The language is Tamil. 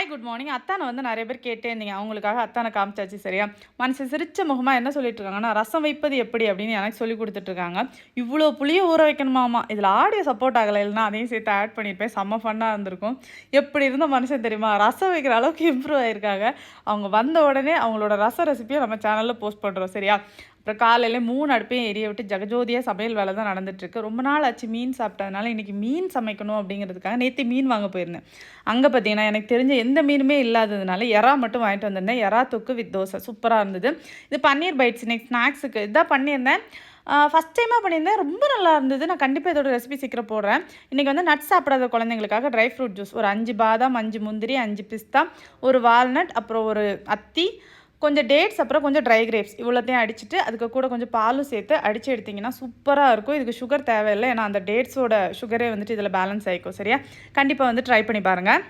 ஹாய் குட் மார்னிங் அத்தானை வந்து நிறைய பேர் கேட்டே இருந்தீங்க. அவங்களுக்காக அத்தானை காமிச்சாச்சு சரியா? மனுஷன் சிரிச்ச முகமாக என்ன சொல்லிட்டு இருக்காங்கன்னா ரசம் வைப்பது எப்படி அப்படின்னு எனக்கு சொல்லி கொடுத்துட்ருக்காங்க. இவ்வளோ புளியை ஊற வைக்கணுமாமா இதில் ஆடியோ சப்போர்ட் ஆகலை. இல்லைன்னா அதையும் சேர்த்து ஆட் பண்ணியிருப்பேன். செம்ம ஃபன்னாக இருந்திருக்கும். எப்படி இருந்த மனுஷன் தெரியுமா? ரசம் வைக்கிற அளவுக்கு இம்ப்ரூவ் ஆயிருக்காங்க. அவங்க வந்த உடனே அவங்களோட ரச ரெசிபியை நம்ம சேனலில் போஸ்ட் பண்ணுறோம் சரியா? அப்புறம் காலையில் மூணு அடுப்பையும் எரிய விட்டு ஜகஜோதியாக சமையல் வேலை தான் நடந்துட்டுருக்கு. ரொம்ப நாள் ஆச்சு மீன் சாப்பிட்டதுனால இன்றைக்கி மீன் சமைக்கணும் அப்படிங்கிறதுக்காக நேற்று மீன் வாங்க போயிருந்தேன். அங்கே பார்த்தீங்கன்னா எனக்கு தெரிஞ்ச எந்த மீனுமே இல்லாததுனால எறா மட்டும் வாங்கிட்டு வந்திருந்தேன். எறா தொக்கு வித் தோசை. சூப்பராக இருந்தது. இது பன்னீர் பைட்ஸ் இன்னைக்கு ஸ்நாக்ஸுக்கு இதான் பண்ணியிருந்தேன். ஃபஸ்ட் டைமாக பண்ணியிருந்தேன். ரொம்ப நல்லா இருந்தது. நான் கண்டிப்பாக இதோட ரெசிபி சீக்கிரம் போடுறேன். இன்றைக்கி வந்து நட்ஸ் சாப்பிடாத குழந்தைங்களுக்காக ட்ரை ஃப்ரூட் ஜூஸ் ஒரு அஞ்சு பாதாம் அஞ்சு முந்திரி அஞ்சு பிஸ்தா ஒரு வால்நட் அப்புறம் ஒரு அத்தி கொஞ்சம் டேட்ஸ் அப்புறம் கொஞ்சம் ட்ரை கிரேப்ஸ் இவ்வளோத்தையும் அடிச்சுட்டு அதுக்கு கூட கொஞ்சம் பாலும் சேர்த்து அடித்து எடுத்திங்கன்னா சூப்பராக இருக்கும். இதுக்கு சுகர் தேவையில்லை. ஏன்னா அந்த டேட்ஸோட சுகரே வந்துட்டு இதில் பேலன்ஸ் ஆகிக்கும் சரியா? கண்டிப்பாக வந்து ட்ரை பண்ணி பாருங்கள்